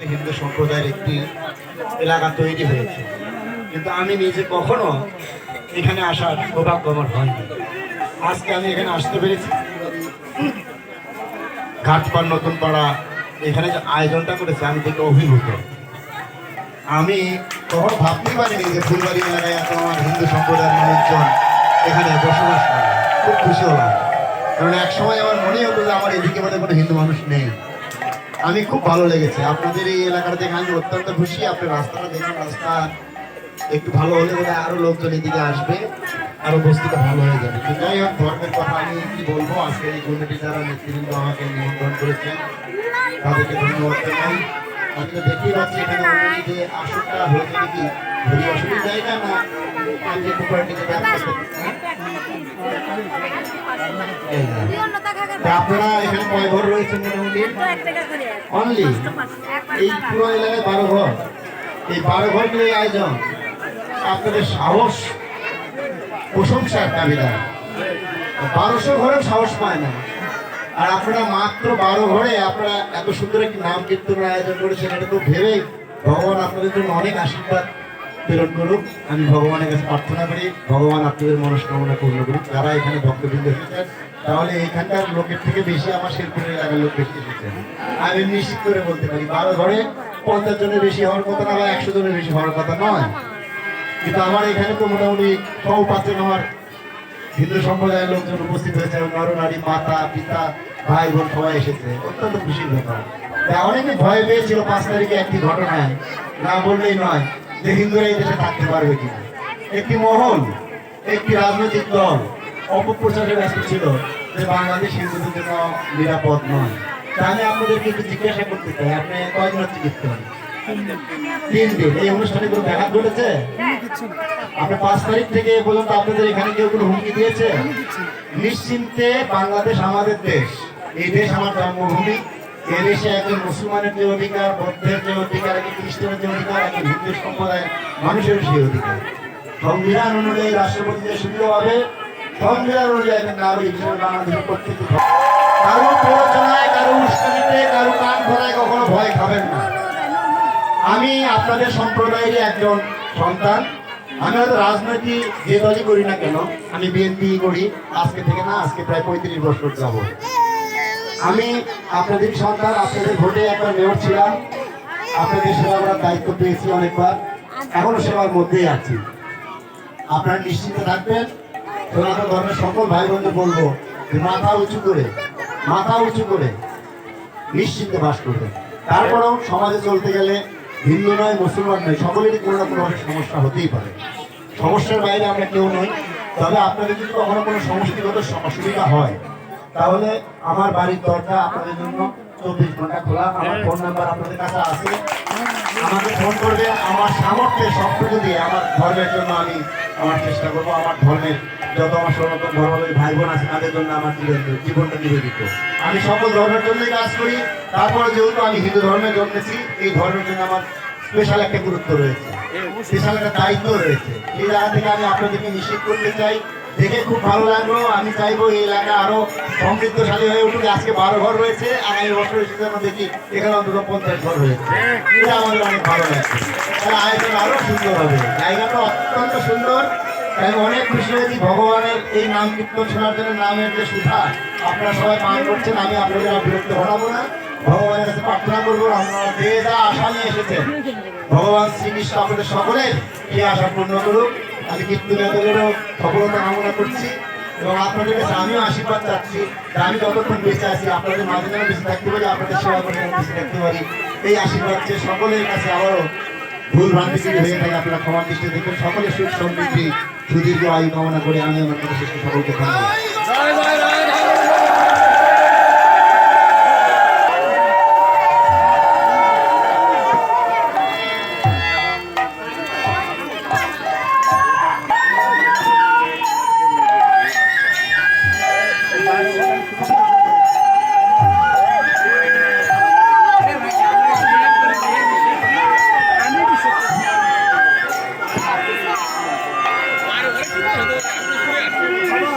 হিন্দু সম্প্রদায়ের একটি এলাকা তৈরি হয়েছে। কিন্তু আমি নিজে কখনো এখানে আসার সৌভাগ্য আমার হয়নি। আজকে আমি এখানে আসতে পেরেছি। ঘাটপাড় নতুন পাড়া, এখানে যে আয়োজনটা করেছে, আমি দেখে অভিভূত। আমি কখনো ভাবতেই পারিনি যে ফুলবাড়ি এলাকায় এত আমার হিন্দু সম্প্রদায়ের মানুষজন এখানে বসবাস করে। খুব খুশি হলাম। কারণ এক সময় আমার মনে হতো যে আমার এদিকে মধ্যে কোনো হিন্দু মানুষ নেই। আমি খুব ভালো লেগেছে। আপনাদের এই এলাকাটা দেখে আমি অত্যন্ত খুশি। আপনার রাস্তাটা দেখুন রাস্তা একটু ভালো হলে বোধ আরও লোকজন এদিকে আসবে, আরও বস্তিটা ভালো হয়ে যাবে। যাই হোক ধর্মের কথা আমি কি বলব? আজকে এই কমিটি যারা নেতৃবৃন্দ আমাকে নিমন্ত্রণ করেছেন। তাদেরকে ধন্যবাদ জানাই। তো দেখতেই পাচ্ছি এখানে যে আসনটা হয়েছে নাকি ঘুরি আসনের জায়গা না আমি যে আপনারা এখানে কয় ঘর রয়েছেন মোটামুটি? অনলি এই পুরো এলাকায় বারো ঘর। এই বারো ঘর নিয়ে আয়োজন। আপনাদের সাহস প্রশংসার দাবিদার বারোশো ঘরে সাহস পায় না। আর আপনারা মাত্র বারো ঘরে আপনারা এত সুন্দর একটি নাম কীর্তনের আয়োজন করেছেন এটা তো ভেবেই ভগবান আপনাদের জন্য অনেক আশীর্বাদ। প্রেরণ করুক। আমি ভগবানের কাছে প্রার্থনা করি, ভগবান আপনাদের মনস্কামনা পূর্ণ করুক। যারা এখানে ভক্তবৃন্দ এসেছেন তাহলে এখানকার লোকের থেকে বেশি আমার শেরপুরের এলাকার লোক বেশি এসেছেন আমি নিশ্চিত করে বলতে পারি, বারো ঘরে পঞ্চাশ জনের বেশি হওয়ার কথা না বা একশো জনের বেশি হওয়ার কথা নয়। কিন্তু আমার এখানে তো মোটামুটি সব পাঁচজন আমার হিন্দু সম্প্রদায়ের লোকজন উপস্থিত হয়েছে নর নারী মাতা, পিতা, ভাই, বোন সবাই এসেছে। অত্যন্ত খুশির ব্যাপার। অনেকে ভয় পেয়েছিল পাঁচ তারিখে একটি ঘটনায়। না বললেই নয় যে হিন্দুরা এই দেশে থাকতে পারবে কিনা। একটি মহল, একটি রাজনৈতিক দল অপপ্রচারে ব্যস্ত ছিল যে বাংলাদেশ হিন্দুদের জন্য নিরাপদ নয়। তা আমি আপনাদেরকে একটু জিজ্ঞাসা করতে চাই, আপনি হচ্ছে কীর্তন তিন দিন। এই অনুষ্ঠানে কোনো ব্যাঘাত ঘটেছে? আপনার পাঁচ তারিখ থেকে পর্যন্ত আপনাদের এখানে কেউ কোনো হুমকি দিয়েছে? নিশ্চিন্তে বাংলাদেশ আমাদের দেশ, এই দেশ আমার জন্মভূমি। এই দেশে একজন মুসলমানের যে অধিকার, বৌদ্ধের যে অধিকার একজন খ্রিস্টানের যে অধিকার একজন হিন্দু সম্প্রদায়ের মানুষের সেই অধিকার। সংবিধান অনুযায়ী রাষ্ট্রপতি যে সুবিধা হবে, সংবিধান অনুযায়ী একজন নাগরিক হিসেবে বাংলাদেশের প্রত্যেকটি কারও প্ররোচনায়, কারও উস্কানিতে, কারও কান ধরায় কখনো ভয় খাবেন না। আমি আপনাদের সম্প্রদায়েরই একজন সন্তান। আমি হয়তো রাজনীতি যে দলই করি না কেন, আমি বিএনপি করি। আজকে থেকে না, আজকে প্রায় পঁয়ত্রিশ বছর যাব আমি আপনাদের সন্তান আপনাদের ভোটে একবার মেয়র ছিলাম। আপনাদের সেবা করার দায়িত্ব পেয়েছি অনেকবার। এখনও সেবার মধ্যেই আছি। আপনারা নিশ্চিন্ত থাকবেন। সনাতন ধর্মের সকল ভাই বোনদের বলব যে মাথা উঁচু করে, মাথা উঁচু করে নিশ্চিন্তে বাস করবেন। তারপরেও সমাজে চলতে গেলে হিন্দু নয়, মুসলমান নয়, সকলেরই কোনো না কোনোভাবে সমস্যা হতেই পারে। সমস্যার বাইরে আমরা কেউ নই। তবে আপনাদের যদি কখনো কোনো সমষ্টিগত অসুবিধা হয় তাহলে আমার বাড়ির দরজা আপনাদের জন্য চব্বিশ ঘণ্টা খোলা। আমার ফোন নাম্বার আপনাদের কাছে আছে। আমাকে ফোন করবে আমার সামর্থ্যের সবটুকু দিয়ে আমার ধর্মের জন্য আমি আমার চেষ্টা করব। আমার ধর্মের যত আমার সনাতন ধর্মের ভাই বোন আছে তাদের জন্য আমার জীবন- জীবনটা নিবেদিত। আমি সকল ধর্মের জন্যই কাজ করি। তারপরে যেহেতু আমি হিন্দু ধর্মে জন্মেছি এই ধর্মের জন্য আমার স্পেশাল একটা গুরুত্ব রয়েছে। স্পেশাল একটা দায়িত্ব রয়েছে। এই জায়গা থেকে আমি আপনাদেরকে নিশ্চিত করতে চাই দেখে খুব ভালো লাগল। আমি চাইব এই এলাকা আরও সমৃদ্ধশালী হয়ে উঠুক। আজকে বারো ঘর রয়েছে। আগামী বছর যেন দেখি এখানে অন্তত পঞ্চাশ ঘর রয়েছে। এটা আমাদের অনেক ভালো লাগছে। তাহলে আয়োজন আরও সুন্দর হবে। জায়গাটা অত্যন্ত সুন্দর। আমি অনেক খুশি হয়েছি। ভগবানের এই নাম কীর্তন শোনার জন্য নামের যে সুধা, আপনারা সবাই পান করছেন। আমি আপনাদের বিরক্ত ঘটাবো না। ভগবানের কাছে প্রার্থনা করব, আপনারা যে যা আশা নিয়ে এসেছেন, ভগবান শ্রীকৃষ্ণ আপনাদের সকলের এই আশা পূর্ণ করুক। আমি নেতাদেরও সফলতা কামনা করছি এবং আপনাদের কাছে আমিও আশীর্বাদ চাচ্ছি। যে আমি যতক্ষণ বেঁচে আছি, আপনাদের মাঝে যেন বেঁচে থাকতে পারি, আপনাদের সেবা করে বেঁচে থাকতে পারি। এই আশীর্বাদ যে সকলের কাছে আবারও ভুল ভ্রান্তি যদি হয়ে থাকে আপনারা ক্ষমা দৃষ্টি দেখবেন। সকলের সুখ সমৃদ্ধি, সুদীর্ঘ আয়ু কামনা করে আমি আমার কাছে সকলকে ধন্যবাদ।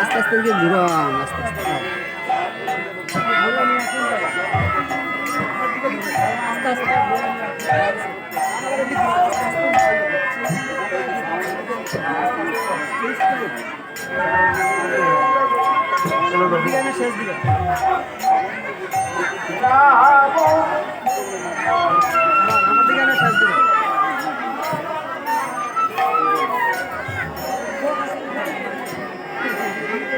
আস্তে আস্তে দিকে ঘুরান আস্তে আস্তে। শেষ দিকে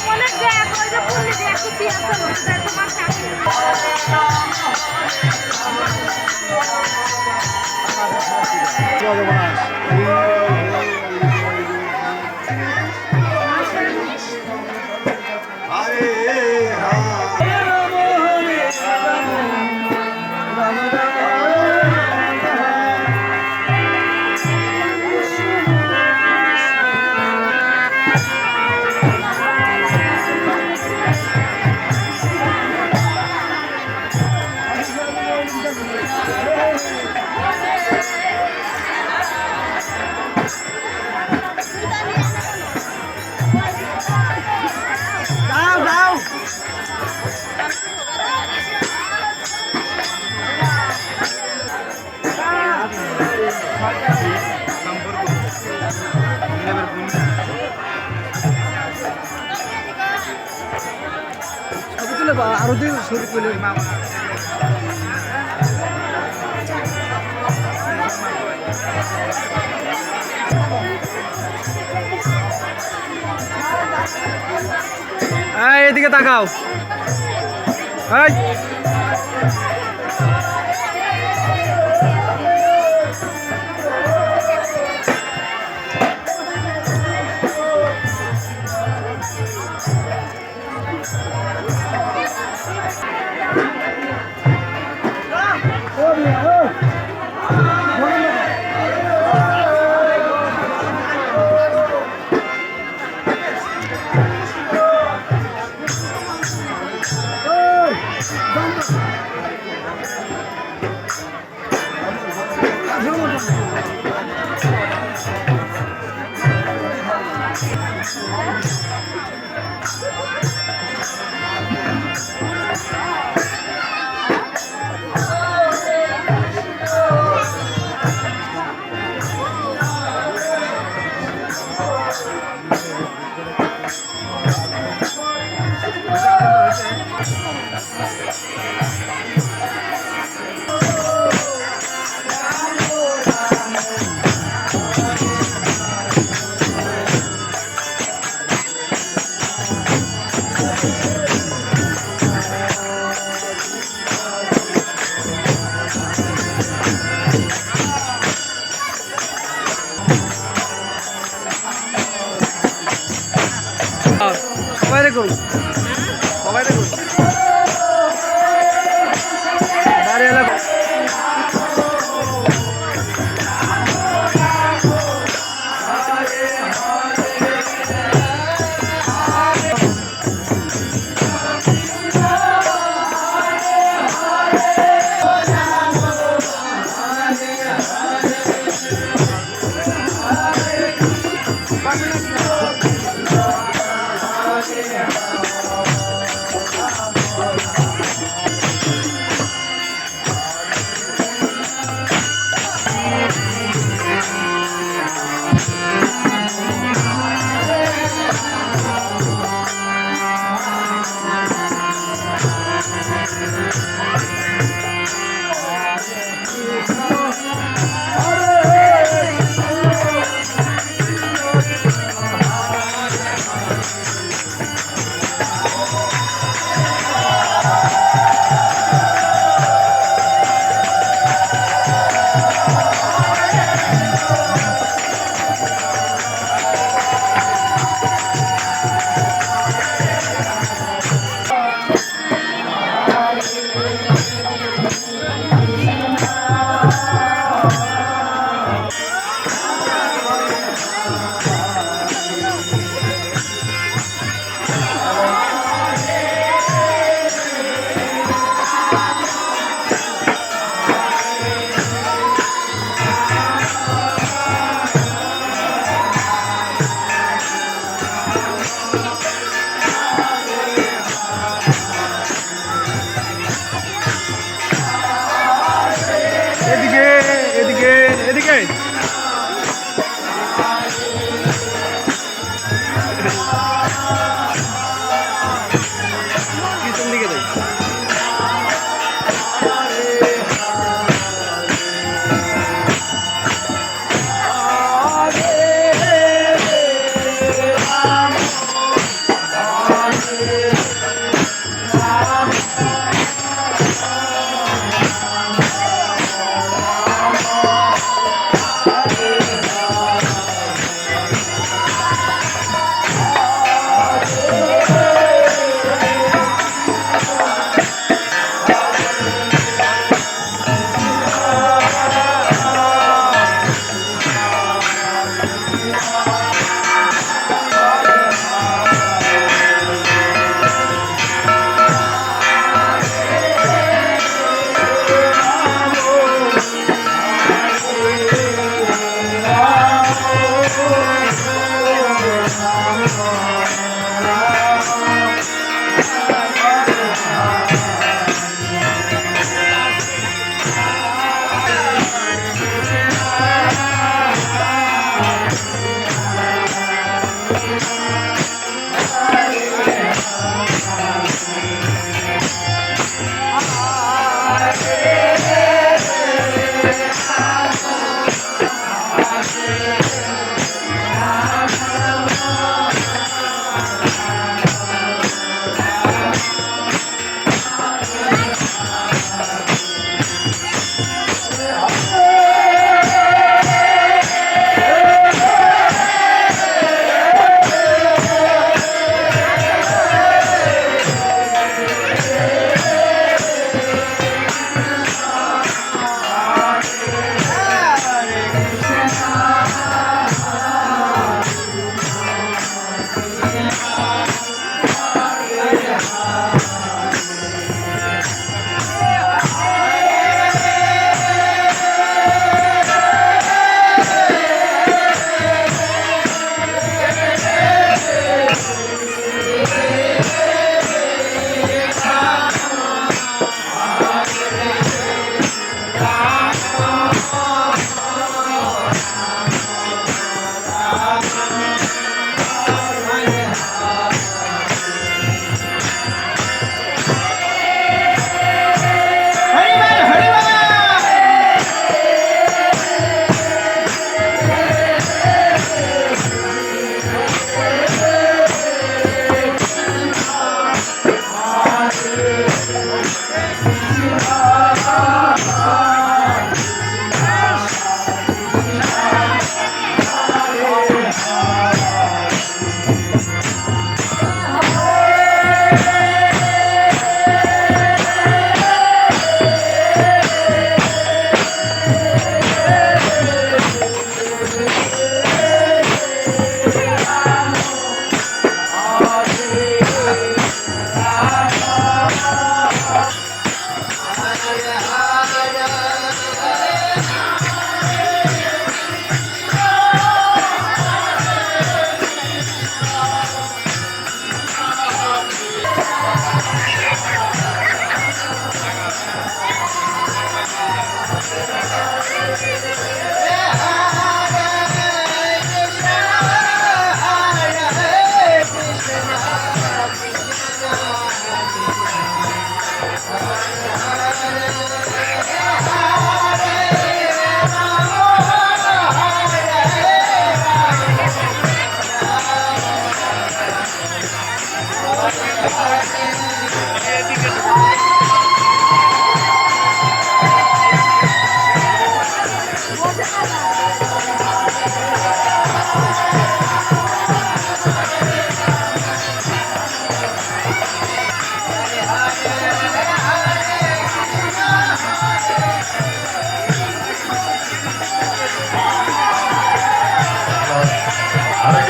মনে দেখ ওই যে ফুল দেখ কি আছে পেলে এই এদিকে তাকাও। এই। Yeah.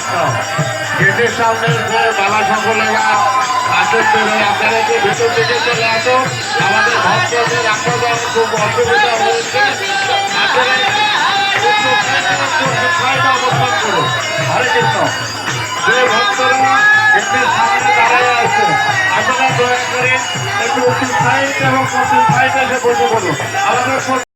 কৃষ্ণ গেটের সামনে যে বাবা সকলেরা আসেন। আপনারা আপনাদের খুব অসুবিধা হয়েছে। দয়া করে একটু এসে বসে বলুন আমাদের